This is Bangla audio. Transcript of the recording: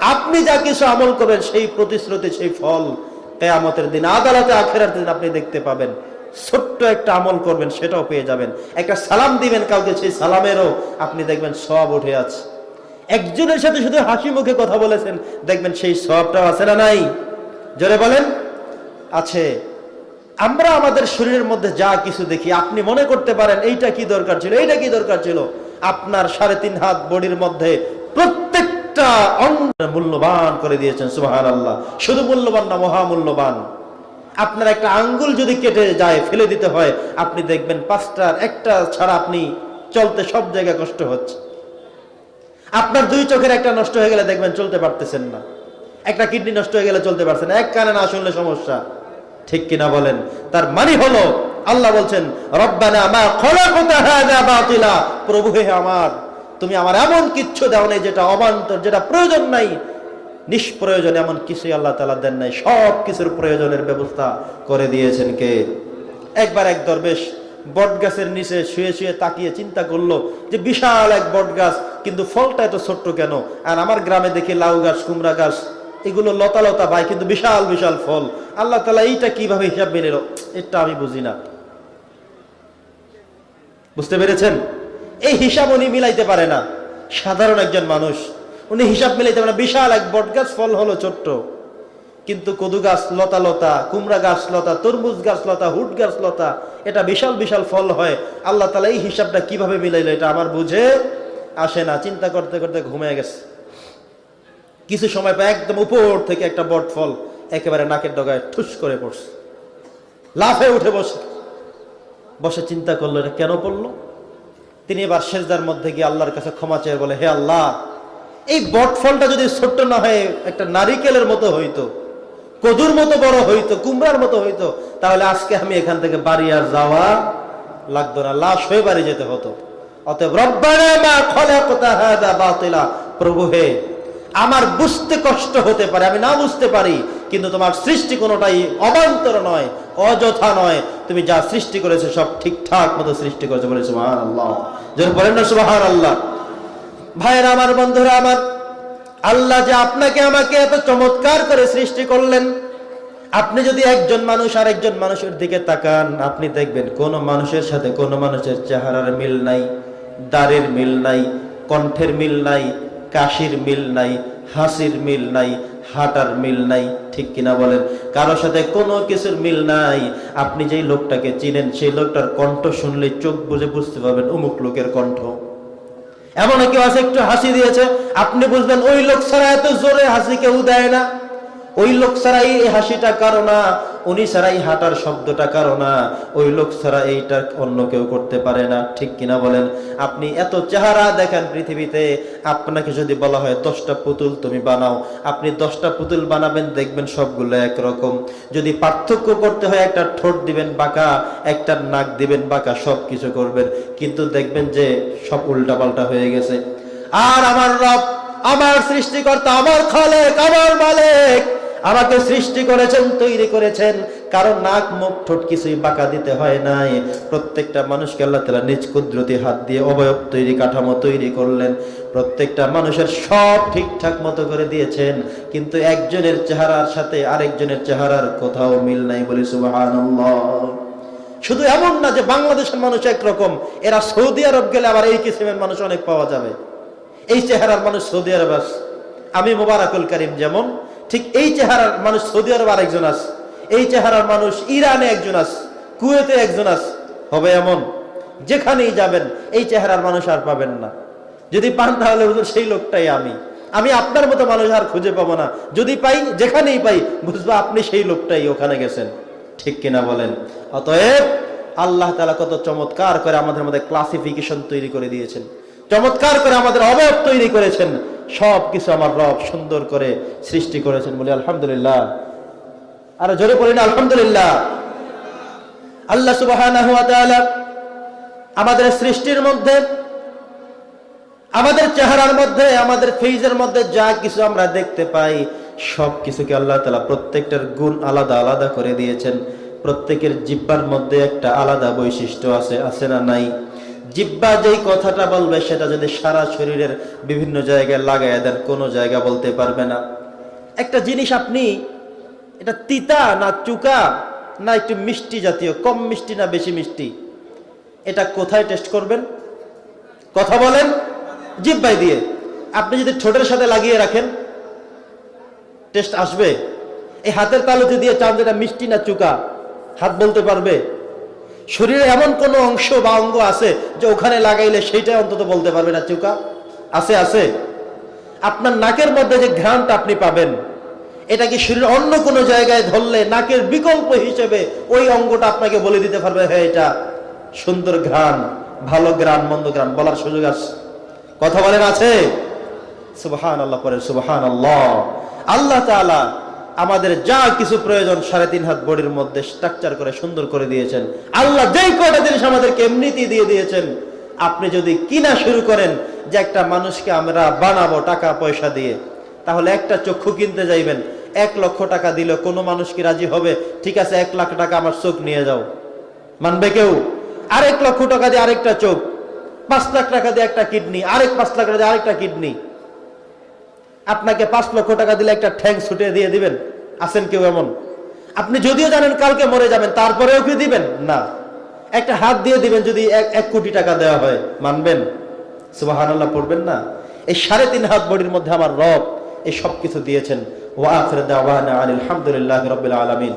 আপনি যা কিছু আমল করবেন, সেই প্রতিশ্রুতি, সেই ফল কেয়ামতের দিন, আদালতে আখেরার দিন আপনি দেখতে পাবেন। ছোট্ট একটা আমল করবেন, সেটাও পেয়ে যাবেন। একটা সালাম দিবেন কাউকে, সেই সালামেরও আপনি দেখবেন সব উঠে আছে। একজনের সাথে শুধু হাসি মুখে কথা বলেছেন, দেখবেন সেই সবটাও আছে না নাই? জোরে বলেন। আছে। আমরা আমাদের শরীরের মধ্যে যা কিছু দেখি, আপনি মনে করতে পারেন, এইটা কি দরকার ছিল, এইটা কি দরকার ছিল? আপনার সাড়ে তিন হাত বডির মধ্যে প্রত্যেকটা অঙ্গ মূল্যবান করে দিয়েছেন সুবাহান আল্লাহ শুধু মূল্যবান না, মহামূল্যবান। আপনার একটা আঙ্গুল যদি কেটে যায়, ফেলে দিতে হয়, আপনি দেখবেন পাঁচটার একটা ছাড়া আপনি চলতে সব জায়গায় কষ্ট হচ্ছে। আপনার দুই চোখের একটা নষ্ট হয়ে গেলে দেখবেন চলতে পারতেছেন না। একটা কিডনি নষ্ট হয়ে গেলে চলতে পারছেন এক কানে না শুনলে সমস্যা। ঠিক কিনা বলেন? তার মানে হলো, আল্লাহ বলছেন, রব্বানা মা খলাকতা হাযা বাতিলা। প্রভু হে আমার। তুমি আমার এমন কিচ্ছু দাও নাই যেটা অবান্তর, যেটা প্রয়োজন নাই। নিষ্প্রয়োজন এমন কিছুই আল্লাহ তাআলা দেন নাই। সব কিছুর প্রয়োজনের ব্যবস্থা করে দিয়েছেন কে? একবার এক দরবেশ বট গাছের নিচে শুয়ে শুয়ে তাকিয়ে চিন্তা করল যে বিশাল এক বট গাছ কিন্তু ফলটা এত ছোট্ট কেন? আর আমার গ্রামে দেখি লাউ গাছ, কুমড়া গাছ, এগুলো লতা লতা ভাই, কিন্তু বিশাল বিশাল ফল। আল্লাহ তালা এইটা কীভাবে হিসাব মেনে এটা আমি বুঝি না। বুঝতে পেরেছেন? এই হিসাব উনি মিলাইতে পারে না। সাধারণ একজন মানুষ। উনি হিসাব মিলাইতে পারে না। বিশাল এক বট গাছ ফল হলো ছোট্ট। কিন্তু কদু গাছ, লতা লতা, কুমড়া গাছ, লতা, তরমুজ গাছ, লতা হুট গাছ, লতা, এটা বিশাল বিশাল ফল হয়। আল্লাহ তালা এই হিসাবটা কীভাবে মিলাইলো এটা আমার বুঝে আসে না। চিন্তা করতে করতে ঘুমিয়ে গেছে। কিছু সময় পর একদম উপর থেকে একটা বট ফল একেবারে নাকের ডগায় ঠুস করে পড়ছে। লাফে উঠে বসে। বসে চিন্তা করল, এটা কেন পড়ল? তিনি এবার শেষদার মধ্যে গিয়ে আল্লাহর কাছে ক্ষমা চেয়ে বলে, হে আল্লাহ, এই বট ফলটা যদি ছোট্ট না হয়ে একটা নারিকেলের মতো হইতো, কদুর মতো বড় হইতো, কুমড়ার মতো হইতো, তাহলে আজকে আমি এখান থেকে বাড়ি আর যাওয়া লাগতো না, লাশ হয়ে বাড়ি যেতে হতো। অতএব প্রভু হে, আমার বুঝতে কষ্ট হতে পারে, আমি না বুঝতে পারি কিন্তু তোমার সৃষ্টি কোনোটাই অবান্তর নয়, অযথা নয়। তুমি যা সৃষ্টি করেছ সব ঠিকঠাক মতো সৃষ্টি করেছ বলে সুবহান আল্লাহ যেন বলেন না সুবহান আল্লাহ ভাইয়েরা আমার, বন্ধুরা আমার, আল্লাহ যে আপনাকে আমাকে এত চমৎকার করে সৃষ্টি করলেন। আপনি যদি একজন মানুষ আর একজন মানুষের দিকে তাকান, আপনি দেখবেন কোন মানুষের সাথে কোন মানুষের চেহারার মিল নাই, দাড়ের মিল নাই, কণ্ঠের মিল নাই, কাশির মিল নাই, হাসির মিল নাই হাঁটার মিল নাই, ঠিক কিনা বলেন? কারোর সাথে কোনো কিছুর মিল নাই। আপনি যেই লোকটাকে চিনেন, সেই লোকটার কণ্ঠ শুনলে চোখ বুঝে বুঝতে পারবেন অমুক লোকের কণ্ঠ। এমন কেউ আছে, একটু হাসি দিয়েছে? আপনি বুঝবেন, ওই লোক ছাড়া এত জোরে হাসি কেউ দেয় না। ওই লোক ছাড়া এই হাসিটা কারও না। উনি ছাড়া এই হাঁটার শব্দটা কারও না। ওই লোক ছাড়া এইটা অন্য কেউ করতে পারে না। ঠিক কিনা বলেন? আপনি এত চেহারা দেখেন পৃথিবীতে, আপনাকে যদি বলা হয় দশটা পুতুল তুমি বানাও। আপনি দশটা পুতুল বানাবেন, দেখবেন সবগুলো একরকম। যদি পার্থক্য করতে হয়, একটা ঠোঁট দিবেন বাঁকা, একটা নাক দিবেন বাঁকা সব কিছু করবেন। কিন্তু দেখবেন যে সব উল্টাপাল্টা হয়ে গেছে। আর আমার রব, আমার সৃষ্টিকর্তা, আমার খালেক, আমার মালিক। আমাকে সৃষ্টি করেছেন, তৈরি করেছেন। কারণ নাক মুখ ঠোঁট কিছুই বাঁকা দিতে হয় নাই। প্রত্যেকটা মানুষকে আল্লাহ তালা নিজ কুদরতি হাত দিয়ে অবয়ব তৈরি, কাঠামো তৈরি করলেন। প্রত্যেকটা মানুষের সব ঠিকঠাক মতো করে দিয়েছেন। কিন্তু একজনের চেহারার সাথে আরেকজনের চেহারার কোথাও মিল নাই বলি সুবহানাল্লাহ। শুধু এমন না যে বাংলাদেশের মানুষ একরকম। এরা সৌদি আরব গেলে আবার এই কিসিমের মানুষ অনেক পাওয়া যাবে। এই চেহারার মানুষ সৌদি আরব আমি মোবারকুল করিম যেমন ঠিক এই চেহারার মানুষ সৌদি আরব আরেকজন আস এই চেহারার মানুষ ইরানে একজন আস কুয়েতে একজন আস হবে এমন। যেখানেই যাবেন, এই চেহারার মানুষ আর পাবেন না। যদি পান তাহলে হুজুর, সেই লোকটাই আমি। আমি আপনার মতো মানুষ আর খুঁজে পাবো না। যদি পাই, যেখানেই পাই, বুঝব আপনি সেই লোকটাই ওখানে গেছেন। ঠিক কিনা বলেন? অতএব আল্লাহ তালা কত চমৎকার করে আমাদের মধ্যে ক্লাসিফিকেশন তৈরি করে দিয়েছেন। চমৎকার করে আমাদের অবয়ব তৈরি করেছেন। সব কিছু আমার রব সুন্দর করে সৃষ্টি করেছেন বলে আলহামদুলিল্লাহ। আর জোরে পড়ি না, আলহামদুলিল্লাহ। আল্লাহ সুবাহ আমাদের সৃষ্টির মধ্যে, আমাদের চেহারার মধ্যে, আমাদের ফেজের মধ্যে যা কিছু আমরা দেখতে পাই সব কিছুকে আল্লাহ তালা প্রত্যেকটার গুণ আলাদা আলাদা করে দিয়েছেন। প্রত্যেকের জিব্বার মধ্যে একটা আলাদা বৈশিষ্ট্য আছে আছে না নাই? জিব্বা যেই কথাটা বলবে, সেটা যদি সারা শরীরের বিভিন্ন জায়গায় লাগাই দেন, কোনো জায়গা বলতে পারবে না। একটা জিনিস আপনি, এটা তিতা না চুকা, না একটু মিষ্টি জাতীয়, কম মিষ্টি না বেশি মিষ্টি, এটা কোথায় টেস্ট করবেন? কথা বলেন জিব্বাই দিয়ে। আপনি যদি ঠোঁটের সাথে লাগিয়ে রাখেন টেস্ট আসবে। এই হাতের তালুতে দিয়ে চান যেটা মিষ্টি না চুকা, হাত বলতে পারবে। শরীরে এমন কোনো অংশ বা অঙ্গ আছে যে ওখানে লাগাইলে সেইটা অন্তত বলতে পারবে না, চুকা? আছে আছে। আপনার নাকের মধ্যে যে ঘ্রাণটা আপনি পাবেন, এটা কি শরীরের অন্য কোনো জায়গায় ধরলে নাকের বিকল্প হিসেবে ওই অঙ্গটা আপনাকে বলে দিতে পারবে হ্যাঁ এটা সুন্দর ঘ্রাণ, ভালো ঘ্রাণ, মন্দ ঘ্রাণ। বলার সুযোগ আছে। কথা বলেন আছে? সুবহান আল্লাহ পরে সুবহান আল্লাহ আল্লাহ তাআলা আমাদের যা কিছু প্রয়োজন সাড়ে তিন হাত বডির মধ্যে স্ট্রাকচার করে সুন্দর করে দিয়েছেন। আল্লাহ যেই কয়টা জিনিস আমাদেরকে এমনিতেই দিয়ে দিয়েছেন, আপনি যদি কিনা শুরু করেন যে একটা মানুষকে আমরা বানাবো টাকা পয়সা দিয়ে, তাহলে একটা চক্ষু কিনতে যাইবেন। এক লক্ষ টাকা দিলে কোনো মানুষ কি রাজি হবে? ঠিক আছে, এক লাখ টাকা আমার চোখ নিয়ে যাও। মানবে কেউ? আরেক লক্ষ টাকা দিয়ে আরেকটা চোখ, পাঁচ লাখ টাকা দিয়ে একটা কিডনি, আরেক পাঁচ লাখ টাকা দিয়ে আরেকটা কিডনি। আপনাকে পাঁচ লক্ষ টাকা দিলে একটা ঠ্যাং ছুটে দিয়ে দিবেন। আছেন কেউ এমন? আপনি যদিও জানেন কালকে মরে যাবেন, তারপরেও কি দিবেন? না। একটা হাত দিয়ে দিবেন যদি এক কোটি টাকা দেওয়া হয়, মানবেন? সুবাহান পড়বেন না? এই সাড়ে তিন হাত বডির মধ্যে আমার রব এই সবকিছু দিয়েছেন। ওয়া আখরে দাওয়ানা আলহামদুলিল্লাহ রবিল আলমিন।